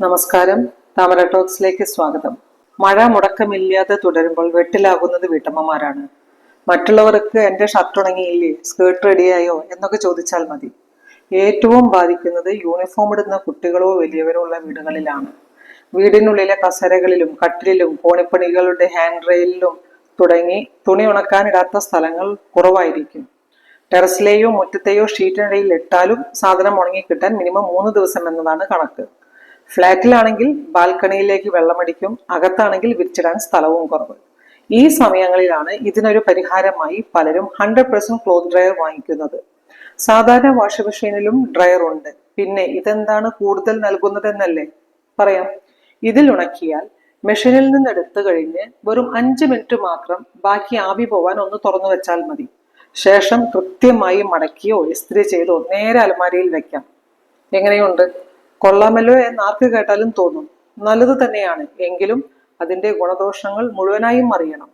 നമസ്കാരം. താമര ടോക്സിലേക്ക് സ്വാഗതം. മഴ മുടക്കമില്ലാതെ തുടരുമ്പോൾ വെട്ടിലാകുന്നത് വീട്ടമ്മമാരാണ്. മറ്റുള്ളവർക്ക് എന്റെ ഷർട്ട് ഉണങ്ങിയില്ലേ സ്കേർട്ട് റെഡിയായോ എന്നൊക്കെ ചോദിച്ചാൽ മതി. ഏറ്റവും ബാധിക്കുന്നത് യൂണിഫോം ഇടുന്ന കുട്ടികളോ വലിയവരോ ഉള്ള വീടുകളിലാണ്. വീടിനുള്ളിലെ കസരകളിലും കട്ടിലും കോണിപ്പണികളുടെ ഹാൻഡ് റെയിലിലും തുടങ്ങി തുണി ഉണക്കാനിടാത്ത സ്ഥലങ്ങൾ കുറവായിരിക്കും. ടെറസിലെയോ മുറ്റത്തെയോ ഷീറ്റിനിടയിൽ ഇട്ടാലും സാധനം ഉണങ്ങിക്കിട്ടാൻ മിനിമം മൂന്ന് ദിവസം എന്നതാണ് കണക്ക്. ഫ്ലാറ്റിലാണെങ്കിൽ ബാൽക്കണിയിലേക്ക് വെള്ളമടിക്കും അകത്താണെങ്കിൽ വിരിച്ചിടാൻ സ്ഥലവും കുറവ്. ഈ സമയങ്ങളിലാണ് ഇതിനൊരു പരിഹാരമായി പലരും ഹൺഡ്രഡ് പെർസെന്റ് ക്ലോത്ത് ഡ്രയർ വാങ്ങിക്കുന്നത്. സാധാരണ വാഷിംഗ് മെഷീനിലും ഡ്രയർ ഉണ്ട്. പിന്നെ ഇതെന്താണ് കൂടുതൽ നൽകുന്നതെന്നല്ലേ? പറയാം. ഇതിൽ ഉണക്കിയാൽ മെഷീനിൽ നിന്ന് എടുത്തു കഴിഞ്ഞ് വെറും അഞ്ച് മിനിറ്റ് മാത്രം ബാക്കി ആവി പോവാൻ ഒന്ന് തുറന്നു വെച്ചാൽ മതി. ശേഷം കൃത്യമായി മടക്കിയോ ഇസ്ത്രി ചെയ്തോ നേരെ അലമാരിയിൽ വെക്കാം. എങ്ങനെയുണ്ട്? കൊള്ളാമല്ലോ എന്ന് ആർക്ക് കേട്ടാലും തോന്നും. നല്ലത് തന്നെയാണ്. എങ്കിലും അതിന്റെ ഗുണദോഷങ്ങൾ മുഴുവനായും അറിയണം.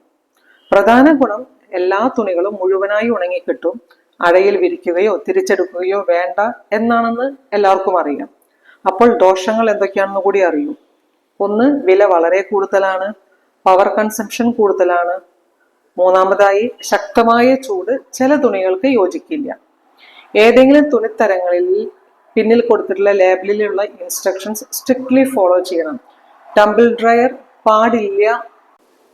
പ്രധാന ഗുണം എല്ലാ തുണികളും മുഴുവനായി ഉണങ്ങിക്കിട്ടും അഴയിൽ വിരിക്കുകയോ തിരിച്ചെടുക്കുകയോ വേണ്ട എന്നാണെന്ന് എല്ലാവർക്കും അറിയാം. അപ്പോൾ ദോഷങ്ങൾ എന്തൊക്കെയാണെന്ന് കൂടി അറിയൂ. ഒന്ന് വില വളരെ കൂടുതലാണ്. പവർ കൺസംഷൻ കൂടുതലാണ്. മൂന്നാമതായി ശക്തമായ ചൂട് ചില തുണികൾക്ക് യോജിക്കില്ല. ഏതെങ്കിലും തുണിത്തരങ്ങളിൽ പിന്നിൽ കൊടുത്തിട്ടുള്ള ലേബലിലുള്ള ഇൻസ്ട്രക്ഷൻസ് സ്ട്രിക്ട്ലി ഫോളോ ചെയ്യണം. ടംബിൾ ഡ്രയർ പാടില്ല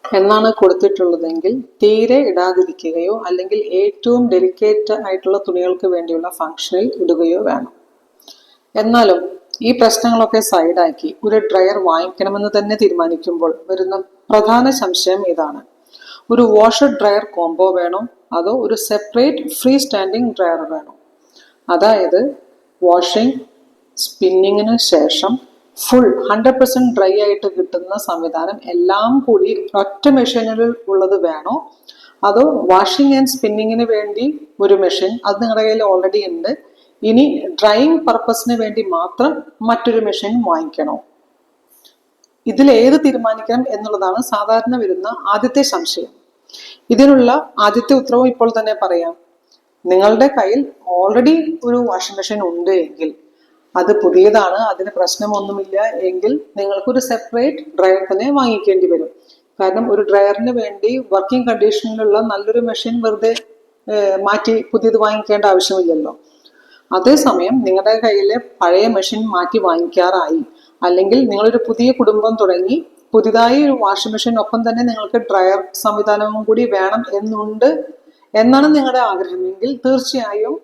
എന്നാണ് കൊടുത്തിട്ടുള്ളതെങ്കിൽ തീരെ ഇടാതിരിക്കുകയോ അല്ലെങ്കിൽ ഏറ്റവും ഡെലിക്കേറ്റ് ആയിട്ടുള്ള തുണികൾക്ക് വേണ്ടിയുള്ള ഫംഗ്ഷനിൽ ഇടുകയോ വേണം. എന്നാലും ഈ പ്രശ്നങ്ങളൊക്കെ സൈഡാക്കി ഒരു ഡ്രയർ വാങ്ങിക്കണമെന്ന് തന്നെ തീരുമാനിക്കുമ്പോൾ വരുന്ന പ്രധാന സംശയം ഇതാണ്. ഒരു വാഷർ ഡ്രയർ കോംബോ വേണോ? അതോ ഒരു സെപ്പറേറ്റ് ഫ്രീ സ്റ്റാൻഡിങ് ഡ്രയർ വേണോ? അതായത് വാഷിംഗ് സ്പിന്നിങ്ങിന് ശേഷം ഫുൾ ഹൺഡ്രഡ് പെർസെന്റ് ഡ്രൈ ആയിട്ട് കിട്ടുന്ന സംവിധാനം എല്ലാം കൂടി ഒറ്റ മെഷീനിൽ ഉള്ളത് വേണോ? അതോ വാഷിംഗ് ആൻഡ് സ്പിന്നിങ്ങിന് വേണ്ടി ഒരു മെഷീൻ അത് നിങ്ങളുടെ കയ്യിൽ ഓൾറെഡി ഉണ്ട്. ഇനി ഡ്രൈയിങ് പർപ്പസിന് വേണ്ടി മാത്രം മറ്റൊരു മെഷീൻ വാങ്ങിക്കണോ? ഇതിൽ ഏത് തീരുമാനിക്കണം എന്നുള്ളതാണ് സാധാരണ വരുന്ന ആദ്യത്തെ സംശയം. ഇതിനുള്ള ആദ്യത്തെ ഉത്തരവും ഇപ്പോൾ തന്നെ പറയാം. നിങ്ങളുടെ കയ്യിൽ ഓൾറെഡി ഒരു വാഷിംഗ് മെഷീൻ ഉണ്ട് എങ്കിൽ അത് പുതിയതാണ് അതിന് പ്രശ്നമൊന്നുമില്ല എങ്കിൽ നിങ്ങൾക്കൊരു സെപ്പറേറ്റ് ഡ്രയർ തന്നെ വാങ്ങിക്കേണ്ടി വരും. കാരണം ഒരു ഡ്രയറിന് വേണ്ടി വർക്കിംഗ് കണ്ടീഷനിലുള്ള നല്ലൊരു മെഷീൻ വെറുതെ മാറ്റി പുതിയത് വാങ്ങിക്കേണ്ട ആവശ്യമില്ലല്ലോ. അതേസമയം നിങ്ങളുടെ കയ്യിലെ പഴയ മെഷീൻ മാറ്റി വാങ്ങിക്കാറായി. അല്ലെങ്കിൽ നിങ്ങളൊരു പുതിയ കുടുംബം തുടങ്ങി പുതിയതായി ഒരു വാഷിംഗ് മെഷീൻ ഒപ്പം തന്നെ നിങ്ങൾക്ക് ഡ്രയർ സംവിധാനവും കൂടി വേണം എന്നുണ്ട് എന്നാണ് നിങ്ങളുടെ ആഗ്രഹമെങ്കിൽ തീർച്ചയായും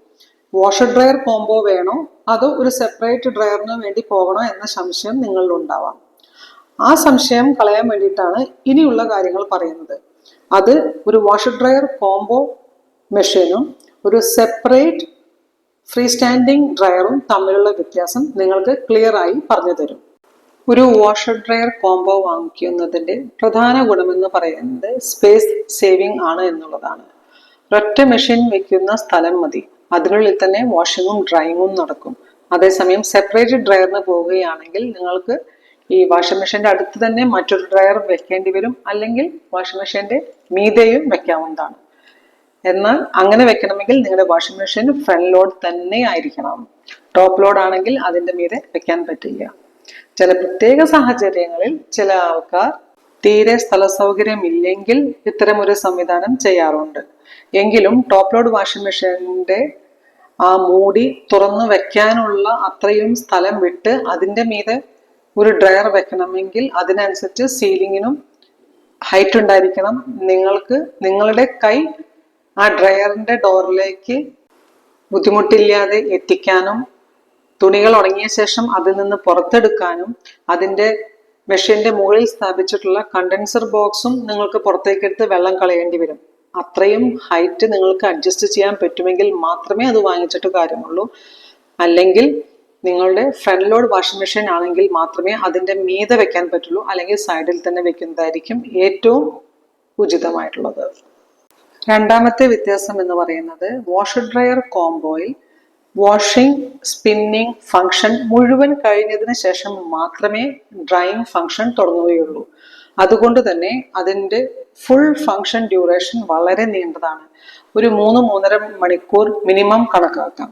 വാഷർ ഡ്രയർ കോംബോ വേണോ? അതോ ഒരു സെപ്പറേറ്റ് ഡ്രയറിന് വേണ്ടി പോകണോ എന്ന സംശയം നിങ്ങളിൽ ഉണ്ടാവാം. ആ സംശയം കളയാൻ വേണ്ടിയിട്ടാണ് ഇനിയുള്ള കാര്യങ്ങൾ പറയുന്നത്. അത് ഒരു വാഷർ ഡ്രയർ കോംബോ മെഷീനും ഒരു സെപ്പറേറ്റ് ഫ്രീ സ്റ്റാൻഡിംഗ് ഡ്രയറും തമ്മിലുള്ള വ്യത്യാസം നിങ്ങൾക്ക് ക്ലിയർ ആയി പറഞ്ഞു തരും. ഒരു വാഷർ ഡ്രയർ കോംബോ വാങ്ങിക്കുന്നതിന്റെ പ്രധാന ഗുണമെന്ന് പറയുന്നത് സ്പേസ് സേവിംഗ് ആണ് എന്നുള്ളതാണ്. ഒറ്റ മെഷീൻ വെക്കുന്ന സ്ഥലം മതി. അതിനുള്ളിൽ തന്നെ വാഷിങ്ങും ഡ്രൈയിങ്ങും നടക്കും. അതേസമയം സെപ്പറേറ്റ് ഡ്രയറിന് പോവുകയാണെങ്കിൽ നിങ്ങൾക്ക് ഈ വാഷിംഗ് മെഷീന്റെ അടുത്ത് തന്നെ മറ്റൊരു ഡ്രയർ വെക്കേണ്ടി വരും. അല്ലെങ്കിൽ വാഷിംഗ് മെഷീന്റെ മീതെയും വെക്കാവുന്നതാണ്. എന്നാൽ അങ്ങനെ വെക്കണമെങ്കിൽ നിങ്ങളുടെ വാഷിംഗ് മെഷീൻ ഫ്രണ്ട് ലോഡ് തന്നെ ആയിരിക്കണം. ടോപ്പ് ലോഡ് ആണെങ്കിൽ അതിന്റെ മീതെ വെക്കാൻ പറ്റില്ല. ചില പ്രത്യേക സാഹചര്യങ്ങളിൽ ചില ആൾക്കാർ തീരെ സ്ഥല സൗകര്യം ഇല്ലെങ്കിൽ ഇത്തരം ഒരു സംവിധാനം ചെയ്യാറുണ്ട്. എങ്കിലും ടോപ്പ് ലോഡ് വാഷിംഗ് മെഷീനിന്റെ ആ മൂടി തുറന്നു വെക്കാനുള്ള അത്രയും സ്ഥലം വിട്ട് അതിന്റെ മീതെ ഒരു ഡ്രയർ വെക്കണമെങ്കിൽ അതിനനുസരിച്ച് സീലിങ്ങിനും ഹൈറ്റ് ഉണ്ടായിരിക്കണം. നിങ്ങൾക്ക് നിങ്ങളുടെ കൈ ആ ഡ്രയറിന്റെ ഡോറിലേക്ക് ബുദ്ധിമുട്ടില്ലാതെ എത്തിക്കാനും തുണികൾ ഉണങ്ങിയ ശേഷം അതിൽ നിന്ന് പുറത്തെടുക്കാനും അതിന്റെ മെഷീന്റെ മുകളിൽ സ്ഥാപിച്ചിട്ടുള്ള കണ്ടൻസർ ബോക്സും നിങ്ങൾക്ക് പുറത്തേക്കെടുത്ത് വെള്ളം കളയേണ്ടി വരും. അത്രയും ഹൈറ്റ് നിങ്ങൾക്ക് അഡ്ജസ്റ്റ് ചെയ്യാൻ പറ്റുമെങ്കിൽ മാത്രമേ അത് വാങ്ങിച്ചിട്ട് കാര്യമുള്ളൂ. അല്ലെങ്കിൽ നിങ്ങളുടെ ഫ്രണ്ട് ലോഡ് വാഷിംഗ് മെഷീൻ ആണെങ്കിൽ മാത്രമേ അതിന്റെ മീതെ വെക്കാൻ പറ്റുള്ളൂ. അല്ലെങ്കിൽ സൈഡിൽ തന്നെ വെക്കുന്നതായിരിക്കും ഏറ്റവും ഉചിതമായിട്ടുള്ളത്. രണ്ടാമത്തെ വ്യത്യാസം എന്ന് പറയുന്നത് വാഷ് ഡ്രയർ കോംബോയിൽ വാഷിംഗ് സ്പിന്നിങ് ഫംഗ്ഷൻ മുഴുവൻ കഴിഞ്ഞതിന് ശേഷം മാത്രമേ ഡ്രൈയിങ് ഫംഗ്ഷൻ തുടങ്ങുകയുള്ളൂ. അതുകൊണ്ട് തന്നെ അതിന്റെ ഫുൾ ഫങ്ഷൻ ഡ്യൂറേഷൻ വളരെ നീണ്ടതാണ്. ഒരു മൂന്ന് മൂന്നര മണിക്കൂർ മിനിമം കണക്കാക്കാം.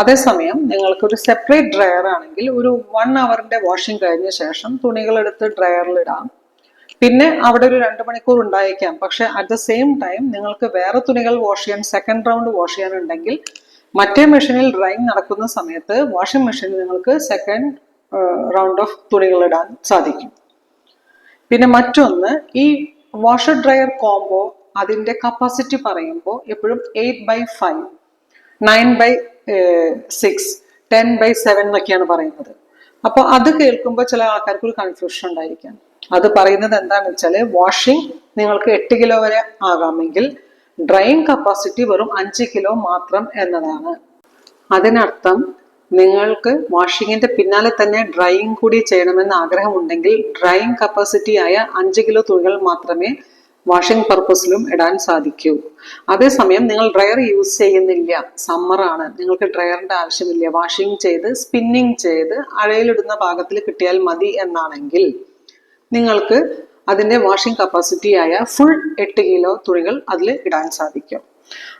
അതേസമയം നിങ്ങൾക്ക് ഒരു സെപ്പറേറ്റ് ഡ്രയർ ആണെങ്കിൽ ഒരു വൺ അവറിന്റെ വാഷിംഗ് കഴിഞ്ഞ ശേഷം തുണികൾ എടുത്ത് ഡ്രയറിൽ ഇടാം. പിന്നെ അവിടെ ഒരു രണ്ട് മണിക്കൂർ ഉണ്ടായേക്കാം. പക്ഷെ അറ്റ് ദ സെയിം ടൈം നിങ്ങൾക്ക് വേറെ തുണികൾ വാഷ് ചെയ്യാൻ സെക്കൻഡ് റൗണ്ട് വാഷ് ചെയ്യാനുണ്ടെങ്കിൽ മറ്റേ മെഷീനിൽ ഡ്രൈയിങ് നടക്കുന്ന സമയത്ത് വാഷിംഗ് മെഷീനിൽ നിങ്ങൾക്ക് സെക്കൻഡ് റൗണ്ട് ഓഫ് തുണികൾ ഇടാൻ സാധിക്കും. പിന്നെ മറ്റൊന്ന് ഈ വാഷർ ഡ്രയർ കോംബോ അതിന്റെ കപ്പാസിറ്റി പറയുമ്പോൾ എപ്പോഴും eight by five nine by six ten by seven എന്നൊക്കെയാണ് പറയുന്നത്. അപ്പോൾ അത് കേൾക്കുമ്പോൾ ചില ആൾക്കാർക്ക് ഒരു കൺഫ്യൂഷൻ ഉണ്ടായിരിക്കാം. അത് പറയുന്നത് എന്താണെന്ന് വെച്ചാൽ വാഷിംഗ് നിങ്ങൾക്ക് എട്ട് കിലോ വരെ ആകാമെങ്കിൽ ഡ്രൈയിങ് കപ്പാസിറ്റി വെറും അഞ്ച് കിലോ മാത്രം എന്നതാണ്. അതിനർത്ഥം നിങ്ങൾക്ക് വാഷിങ്ങിന്റെ പിന്നാലെ തന്നെ ഡ്രൈയിങ് കൂടി ചെയ്യണമെന്ന് ആഗ്രഹമുണ്ടെങ്കിൽ ഡ്രൈയിങ് കപ്പാസിറ്റി ആയ അഞ്ച് കിലോ തുണികൾ മാത്രമേ വാഷിംഗ് പർപ്പസിലും ഇടാൻ സാധിക്കൂ. അതേസമയം നിങ്ങൾ ഡ്രയർ യൂസ് ചെയ്യുന്നില്ല. സമ്മറാണ് നിങ്ങൾക്ക് ഡ്രയറിന്റെ ആവശ്യമില്ല. വാഷിംഗ് ചെയ്ത് സ്പിന്നിങ് ചെയ്ത് അഴയിലിടുന്ന ഭാഗത്തിൽ കിട്ടിയാൽ മതി എന്നാണെങ്കിൽ നിങ്ങൾക്ക് അതിന്റെ വാഷിംഗ് കപ്പാസിറ്റി ആയ ഫുൾ എട്ട് കിലോ തുണികൾ അതിൽ ഇടാൻ സാധിക്കും.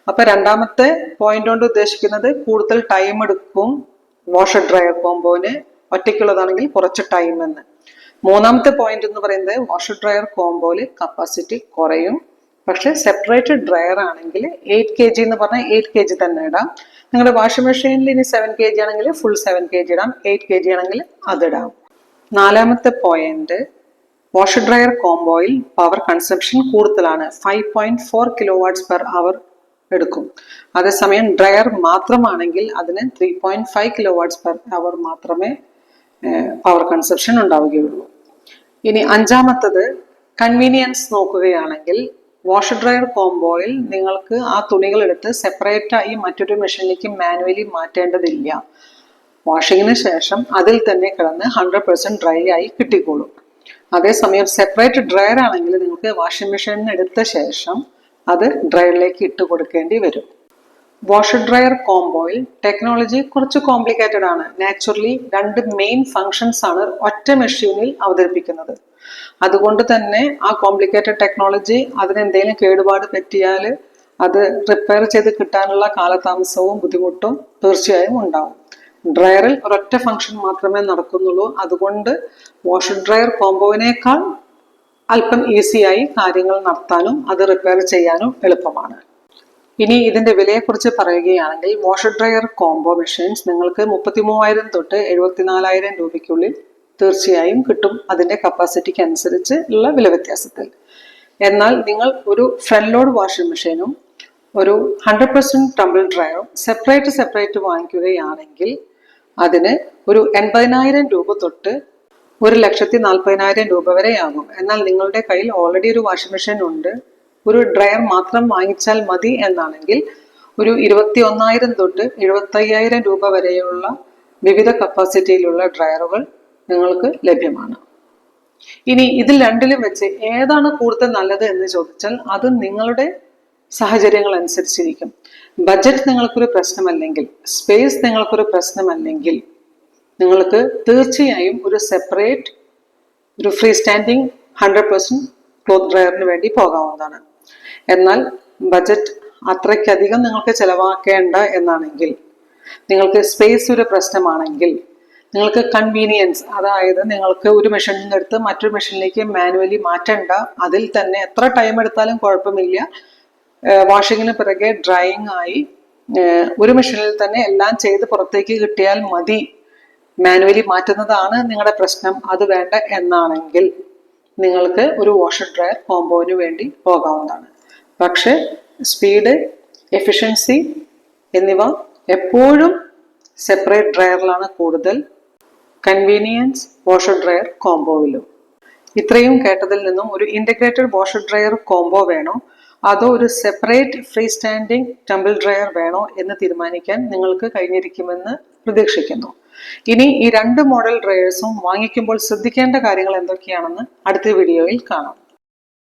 അപ്പൊ രണ്ടാമത്തെ പോയിന്റ് കൊണ്ട് ഉദ്ദേശിക്കുന്നത് കൂടുതൽ ടൈം എടുക്കും. വാഷർ ഡ്രയർ കോംബോന് ഒറ്റയ്ക്കുള്ളതാണെങ്കിൽ കുറച്ച് ടൈം എന്ന്. മൂന്നാമത്തെ പോയിന്റ് എന്ന് പറയുന്നത് വാഷർ ഡ്രയർ കോംബോയിൽ കപ്പാസിറ്റി കുറയും. പക്ഷെ സെപ്പറേറ്റ് ഡ്രയർ ആണെങ്കിൽ എയ്റ്റ് കെ ജി എന്ന് പറഞ്ഞാൽ എയ്റ്റ് കെ ജി തന്നെ ഇടാം. നിങ്ങളുടെ വാഷിംഗ് മെഷീനിൽ ഇനി സെവൻ കെ ജി ആണെങ്കിൽ ഫുൾ സെവൻ കെ ജി ഇടാം. എയ്റ്റ് കെ ജി ആണെങ്കിൽ അതിടാം നാലാമത്തെ പോയിന്റ് വാഷർ ഡ്രയർ കോംബോയിൽ പവർ കൺസംപ്ഷൻ കൂടുതലാണ്. Five point four kilowatts per hour എടുക്കും. അതേസമയം ഡ്രയർ മാത്രമാണെങ്കിൽ അതിന് three point five kilowatts per hour മാത്രമേ പവർ കൺസെപ്ഷൻ ഉണ്ടാവുകയുള്ളൂ. ഇനി അഞ്ചാമത്തത് കൺവീനിയൻസ് നോക്കുകയാണെങ്കിൽ വാഷ് ഡ്രയർ കോംബോയിൽ നിങ്ങൾക്ക് ആ തുണികൾ എടുത്ത് സെപ്പറേറ്റ് ആയി മറ്റൊരു മെഷീനിലേക്ക് മാനുവലി മാറ്റേണ്ടതില്ല. വാഷിങ്ങിന് ശേഷം അതിൽ തന്നെ കിടന്ന് ഹൺഡ്രഡ് പെർസെന്റ് ഡ്രൈ ആയി കിട്ടിക്കോളും. അതേസമയം സെപ്പറേറ്റ് ഡ്രയർ ആണെങ്കിൽ നിങ്ങൾക്ക് വാഷിംഗ് മെഷീനിൽ എടുത്ത ശേഷം അത് ഡ്രയറിലേക്ക് ഇട്ട് കൊടുക്കേണ്ടി വരും. വാഷ് ഡ്രയർ കോംബോയിൽ ടെക്നോളജി കുറച്ച് കോംപ്ലിക്കേറ്റഡ് ആണ്. നാച്ചുറലി രണ്ട് മെയിൻ ഫങ്ഷൻസ് ആണ് ഒറ്റ മെഷീനിൽ അവതരിപ്പിക്കുന്നത്. അതുകൊണ്ട് തന്നെ ആ കോംപ്ലിക്കേറ്റഡ് ടെക്നോളജി അതിന് എന്തെങ്കിലും കേടുപാട് പറ്റിയാൽ അത് റിപ്പയർ ചെയ്ത് കിട്ടാനുള്ള കാലതാമസവും ബുദ്ധിമുട്ടും തീർച്ചയായും ഉണ്ടാവും. ഡ്രയറിൽ ഒരൊറ്റ ഫങ്ഷൻ മാത്രമേ നടക്കുന്നുള്ളൂ. അതുകൊണ്ട് വാഷ് ഡ്രയർ കോംബോവിനേക്കാൾ അല്പം ഈസിയായി കാര്യങ്ങൾ നടത്താനും അത് റിപ്പയർ ചെയ്യാനും എളുപ്പമാണ്. ഇനി ഇതിന്റെ വിലയെക്കുറിച്ച് പറയുകയാണെങ്കിൽ വാഷർ ഡ്രയർ കോംബോ മെഷീൻസ് നിങ്ങൾക്ക് മുപ്പത്തി മൂവായിരം തൊട്ട് എഴുപത്തിനാലായിരം രൂപയ്ക്കുള്ളിൽ തീർച്ചയായും കിട്ടും അതിന്റെ കപ്പാസിറ്റിക്ക് അനുസരിച്ച് ഉള്ള വില വ്യത്യാസത്തിൽ. എന്നാൽ നിങ്ങൾ ഒരു ഫ്രണ്ട് ലോഡ് വാഷിംഗ് മെഷീനും ഒരു ഹൺഡ്രഡ് പെർസെന്റ് ടംബിൾ ഡ്രയറും സെപ്പറേറ്റ് സെപ്പറേറ്റ് വാങ്ങിക്കുകയാണെങ്കിൽ അതിന് ഒരു എൺപതിനായിരം രൂപ തൊട്ട് ഒരു ലക്ഷത്തി നാൽപ്പതിനായിരം രൂപ വരെയാകും. എന്നാൽ നിങ്ങളുടെ കയ്യിൽ ഓൾറെഡി ഒരു വാഷിംഗ് മെഷീൻ ഉണ്ട്. ഒരു ഡ്രയർ മാത്രം വാങ്ങിച്ചാൽ മതി എന്നാണെങ്കിൽ ഒരു ഇരുപത്തി ഒന്നായിരം തൊട്ട് എഴുപത്തയ്യായിരം രൂപ വരെയുള്ള വിവിധ കപ്പാസിറ്റിയിലുള്ള ഡ്രയറുകൾ നിങ്ങൾക്ക് ലഭ്യമാണ്. ഇനി ഇതിൽ രണ്ടിലും വെച്ച് ഏതാണ് കൂടുതൽ നല്ലത് എന്ന് ചോദിച്ചാൽ അത് നിങ്ങളുടെ സാഹചര്യങ്ങൾ അനുസരിച്ചിരിക്കും. ബജറ്റ് നിങ്ങൾക്കൊരു പ്രശ്നമല്ലെങ്കിൽ സ്പേസ് നിങ്ങൾക്കൊരു പ്രശ്നമല്ലെങ്കിൽ നിങ്ങൾക്ക് തീർച്ചയായും ഒരു സെപ്പറേറ്റ് ഒരു free standing hundred percent cloth ഡ്രയറിന് വേണ്ടി പോകാവുന്നതാണ്. എന്നാൽ ബജറ്റ് അത്രയ്ക്കധികം നിങ്ങൾക്ക് ചിലവാക്കേണ്ട എന്നാണെങ്കിൽ നിങ്ങൾക്ക് സ്പേസ് ഒരു പ്രശ്നമാണെങ്കിൽ നിങ്ങൾക്ക് കൺവീനിയൻസ് അതായത് നിങ്ങൾക്ക് ഒരു മെഷീനിൽ നിന്ന് എടുത്ത് മറ്റൊരു മെഷീനിലേക്ക് മാനുവലി മാറ്റണ്ട അതിൽ തന്നെ എത്ര ടൈം എടുത്താലും കുഴപ്പമില്ല. വാഷിങ്ങിന് പിറകെ ഡ്രൈയിങ് ആയി ഒരു മെഷീനിൽ തന്നെ എല്ലാം ചെയ്ത് പുറത്തേക്ക് കിട്ടിയാൽ മതി. മാനുവലി മാറ്റുന്നതാണ് നിങ്ങളുടെ പ്രശ്നം. അത് വേണ്ട എന്നാണെങ്കിൽ നിങ്ങൾക്ക് ഒരു വാഷർ ഡ്രയർ കോംബോന് വേണ്ടി പോകാവുന്നതാണ്. പക്ഷേ സ്പീഡ് എഫിഷ്യൻസി എന്നിവ എപ്പോഴും സെപ്പറേറ്റ് ഡ്രയറിലാണ് കൂടുതൽ കൺവീനിയൻസ് വാഷർ ഡ്രയർ കോംബോയിലും ഇത്രയും കേട്ടതിൽ നിന്നും ഒരു ഇന്റഗ്രേറ്റഡ് വാഷർ ഡ്രയർ കോംബോ വേണോ? അതോ ഒരു separate free standing tumble dryer വേണോ എന്ന് തീരുമാനിക്കാൻ നിങ്ങൾക്ക് കഴിഞ്ഞിരിക്കുമെന്ന് പ്രതീക്ഷിക്കുന്നു. ഇനി ഈ രണ്ട് മോഡൽ ഡ്രയേഴ്സും വാങ്ങിക്കുമ്പോൾ ശ്രദ്ധിക്കേണ്ട കാര്യങ്ങൾ എന്തൊക്കെയാണെന്ന് അടുത്ത വീഡിയോയിൽ കാണാം.